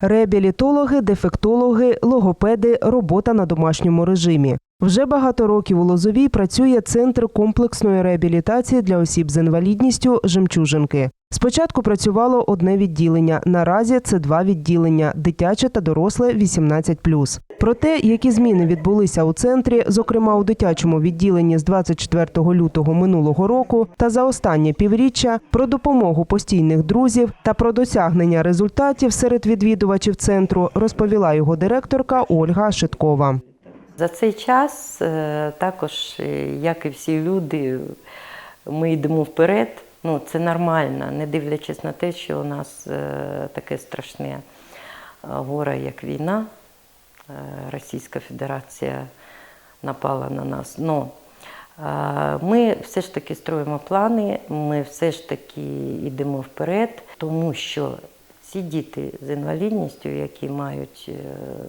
Реабілітологи, дефектологи, логопеди, робота на домашньому режимі. Вже багато років у Лозовій працює центр комплексної реабілітації для осіб з інвалідністю Жемчужинки. Спочатку працювало одне відділення. Наразі це два відділення дитяче та доросле 18+. Про те, які зміни відбулися у центрі, зокрема у дитячому відділенні з 24 лютого минулого року, та за останнє півріччя, про допомогу постійних друзів та про досягнення результатів серед відвідувачів центру, розповіла його директорка Ольга Шиткова. За цей час, е, також, е, як і всі люди, ми йдемо вперед. Ну, це нормально, не дивлячись на те, що у нас е, таке страшне горе, як війна. Російська Федерація напала на нас. Но е, ми все ж таки строїмо плани, ми все ж таки йдемо вперед, тому що ці діти з інвалідністю, які мають е,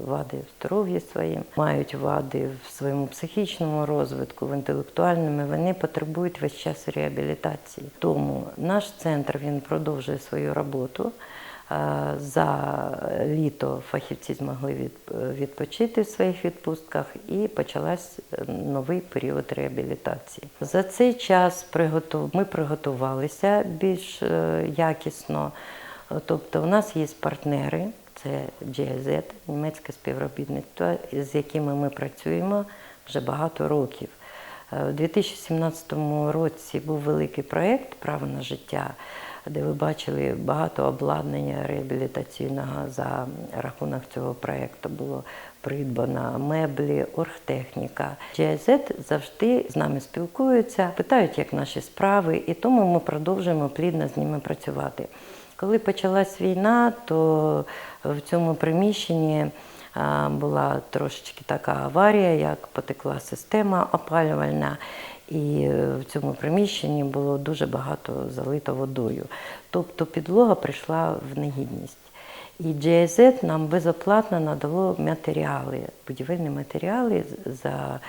вади в здоров'ї своїм, мають вади в своєму психічному розвитку, в інтелектуальному, вони потребують весь час реабілітації. Тому наш центр він продовжує свою роботу. Е, За літо фахівці змогли від- відпочити в своїх відпустках і почалась е, новий період реабілітації. За цей час ми приготувалися більш якісно. Тобто, у нас є партнери, це GIZ, німецьке співробітництво, з якими ми працюємо вже багато років. Е, У 2017 році був великий проєкт Право на життя, де ви бачили багато обладнання реабілітаційного за рахунок цього проєкту. Було придбано меблі, оргтехніка. GIZ завжди з нами спілкуються, питають, як наші справи, і тому ми продовжуємо плідно з ними працювати. Коли почалась війна, то в цьому приміщенні була трошечки така аварія, як потекла система опалювальна, і е, в цьому приміщенні було дуже багато залито водою. Тобто підлога прийшла в негідність. І GIZ нам безоплатно надало матеріали, будівельні матеріали, за, е,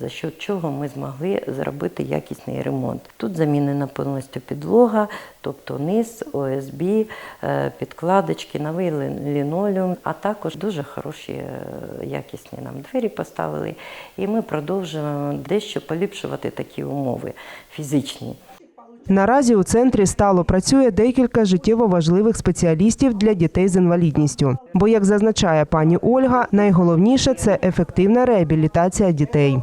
за що чого ми змогли зробити якісний ремонт. Тут замінена повністю підлога, тобто низ, ОСБ, е, підкладочки, новий лінолеум, а також дуже хороші е, якісні нам двері поставили. І ми продовжуємо дещо поліпшувати такі умови фізичні. Наразі у центрі стало працює декілька життєво важливих спеціалістів для дітей з інвалідністю. Бо, як зазначає пані Ольга, найголовніше це ефективна реабілітація дітей.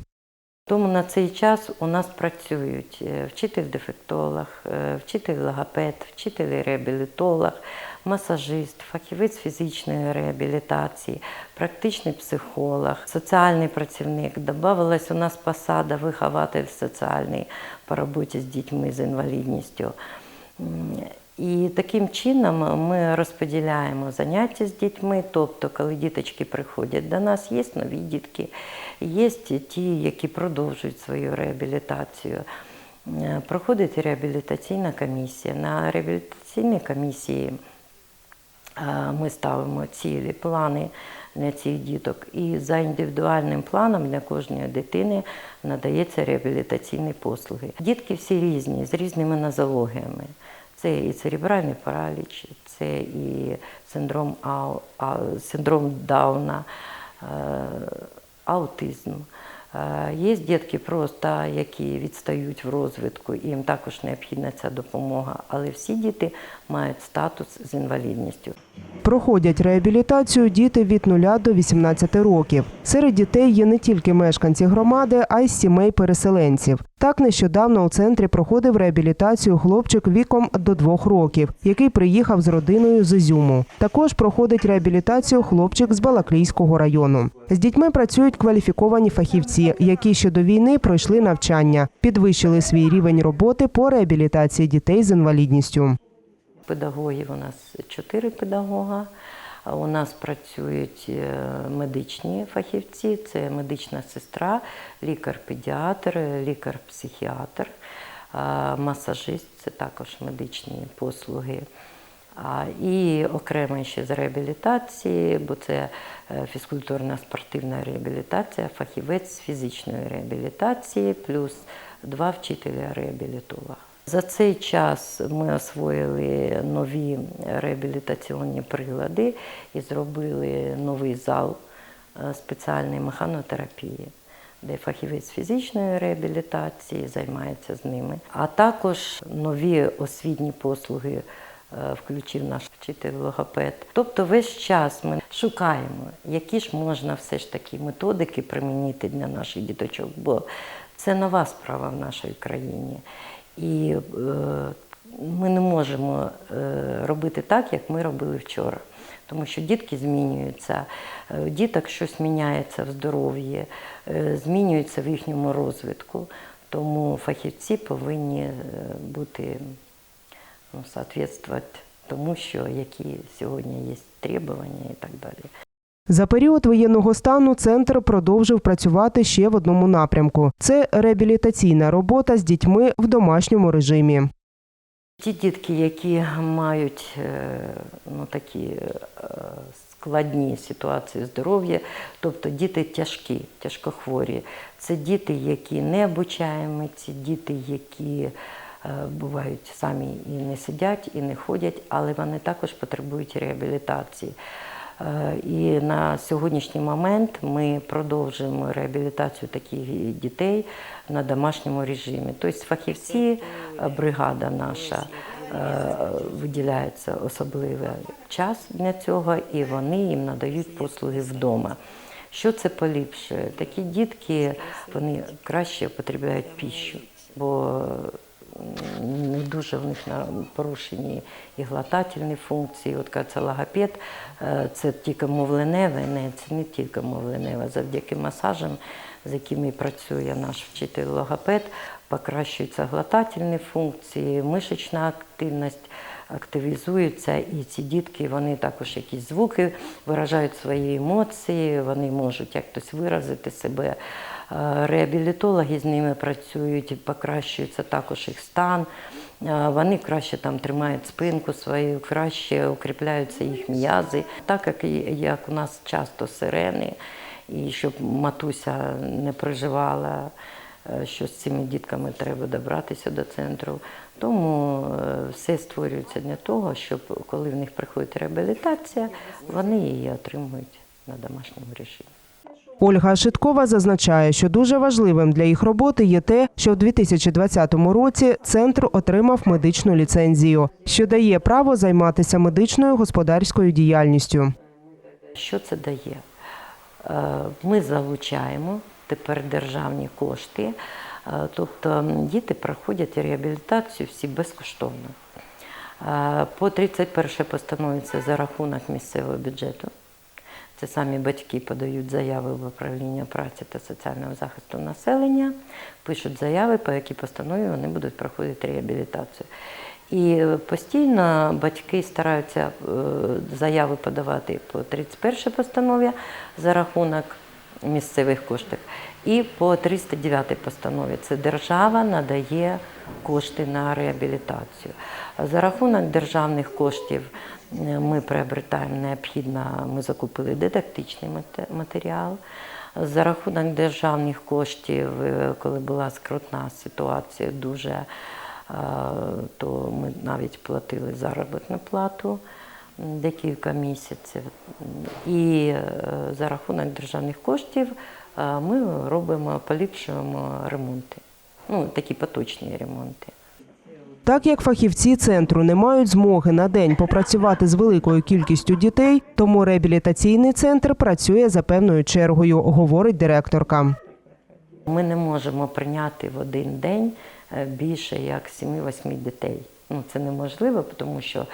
Тому на цей час у нас працюють е, вчитель-дефектолог, е, вчитель-логопед, вчитель-реабілітолог, масажист, фахівець фізичної реабілітації, практичний психолог, соціальний працівник. Добавилась у нас посада вихователь соціальний по роботі з дітьми з інвалідністю. І таким чином ми розподіляємо заняття з дітьми, тобто, коли діточки приходять до нас, є нові дітки, є ті, які продовжують свою реабілітацію. Проходить реабілітаційна комісія. На реабілітаційній комісії ми ставимо цілі, плани для цих діток. І за індивідуальним планом для кожної дитини надається реабілітаційні послуги. Дітки всі різні, з різними нозологіями. Це і церебральний параліч, це і синдром, ау, а, синдром Дауна, аутизм. Е, Є дітки просто, які відстають в розвитку, їм також необхідна ця допомога, але всі діти мають статус з інвалідністю. Проходять реабілітацію діти від 0 до 18 років. Серед дітей є не тільки мешканці громади, а й сімей переселенців. Так нещодавно у центрі проходив реабілітацію хлопчик віком до двох років, який приїхав з родиною з Ізюму. Також проходить реабілітацію хлопчик з Балаклійського району. З дітьми працюють кваліфіковані фахівці, які ще до війни пройшли навчання, підвищили свій рівень роботи по реабілітації дітей з інвалідністю. Педагогів у нас чотири педагога. У нас працюють е, медичні фахівці, це медична сестра, лікар-педіатр, лікар-психіатр, масажист це також медичні послуги. І окремо ще з реабілітації, бо це е, фізкультурна спортивна реабілітація, фахівець з фізичної реабілітації, плюс два вчителя реабілітолога. За цей час ми освоїли нові реабілітаційні прилади і зробили новий зал е, спеціальної механотерапії, де фахівець фізичної реабілітації займається з ними. А також нові освітні послуги е, включив наш вчитель логопед. Тобто весь час ми шукаємо, які ж можна все ж таки методики примінити для наших діточок, бо це нова справа в нашій країні. І е, ми не можемо е, робити так, як ми робили вчора. Тому що дітки змінюються, е, діток щось міняється в здоров'ї, змінюється в їхньому розвитку. Тому фахівці повинні бути ну, тому, що які сьогодні є требування і так далі. За період воєнного стану центр продовжив працювати ще в одному напрямку: це реабілітаційна робота з дітьми в домашньому режимі. Ті дітки, які мають е, ну, такі е, складні ситуації здоров'я, тобто діти тяжкі, тяжкохворі, це діти, які не обучаємі, це діти, які е, бувають самі і не сидять, і не ходять, але вони також потребують реабілітації. Е, І на сьогоднішній момент ми продовжуємо реабілітацію таких дітей на домашньому режимі. Тобто фахівці, е, бригада наша е, виділяється особливий час для цього, і вони їм надають послуги вдома. Що це поліпшує? Такі дітки вони краще потребляють піщу, бо не дуже в них порушені і глотательні функції. От кажеться, логопед е, це тільки мовленеве, не це не тільки мовленеве. Завдяки масажам, з якими працює наш вчитель логопед, покращуються глотательні функції, мишечна активність активізується, і ці дітки вони також якісь звуки виражають свої емоції, вони можуть якось виразити себе. Е, Реабілітологи з ними працюють, покращується також їх стан. Е, Вони краще там тримають спинку свою, краще укріпляються їх м'язи. Так як, як у нас часто сирени, і щоб матуся не переживала, е, що з цими дітками треба добратися до центру. Тому все створюється для того, щоб коли в них приходить реабілітація, вони її отримують на домашньому режимі. Ольга Шиткова зазначає, що дуже важливим для їх роботи є те, що в 2020 році центр отримав медичну ліцензію, що дає право займатися медичною господарською діяльністю. Що це дає? Е, Ми залучаємо тепер державні кошти, е, тобто діти проходять реабілітацію всі безкоштовно. Е, По 31 постанові це за рахунок місцевого бюджету. Це самі батьки подають заяви в управління праці та соціального захисту населення, пишуть заяви, по якій постанові вони будуть проходити реабілітацію. І постійно батьки стараються е, заяви подавати по 31 постанові за рахунок місцевих коштів і по 309 постанові. Це держава надає кошти на реабілітацію. За рахунок державних коштів ми приобретаємо необхідно, ми закупили дидактичний матеріал. За рахунок державних коштів, е, коли була скрутна ситуація, дуже е, то ми навіть платили заробітну плату декілька місяців. І е, за рахунок державних коштів ми робимо, поліпшуємо ремонти. Ну, такі поточні ремонти. Так як фахівці центру не мають змоги на день попрацювати з великою кількістю дітей, тому реабілітаційний центр працює за певною чергою, говорить директорка. Ми не можемо прийняти в один день е, більше як 7-8 дітей. Ну, це неможливо, тому що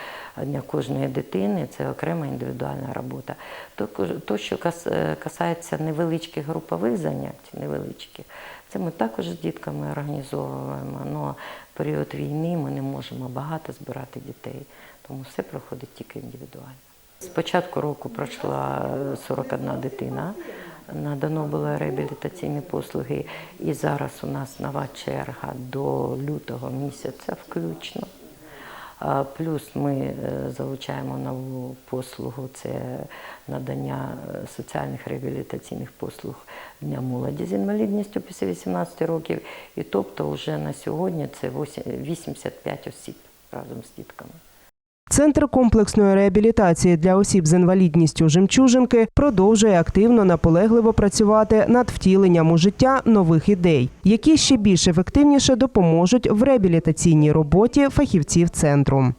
для кожної дитини це окрема індивідуальна робота. То, то що е, касається невеличких групових занять, невеличких, це ми також з дітками організовуємо. Але період війни ми не можемо багато збирати дітей, тому все проходить тільки індивідуально. З початку року пройшла е, 41 дитина. Надано було реабілітаційні послуги, і зараз у нас нова черга до лютого місяця включно. Плюс ми е, залучаємо нову послугу це надання е, соціальних реабілітаційних послуг для молоді з інвалідністю після 18 років. І тобто вже на сьогодні це 8 85 осіб разом з дітками. Центр комплексної реабілітації для осіб з інвалідністю жемчужинки продовжує активно наполегливо працювати над втіленням у життя нових ідей, які ще більш ефективніше допоможуть в реабілітаційній роботі фахівців центру.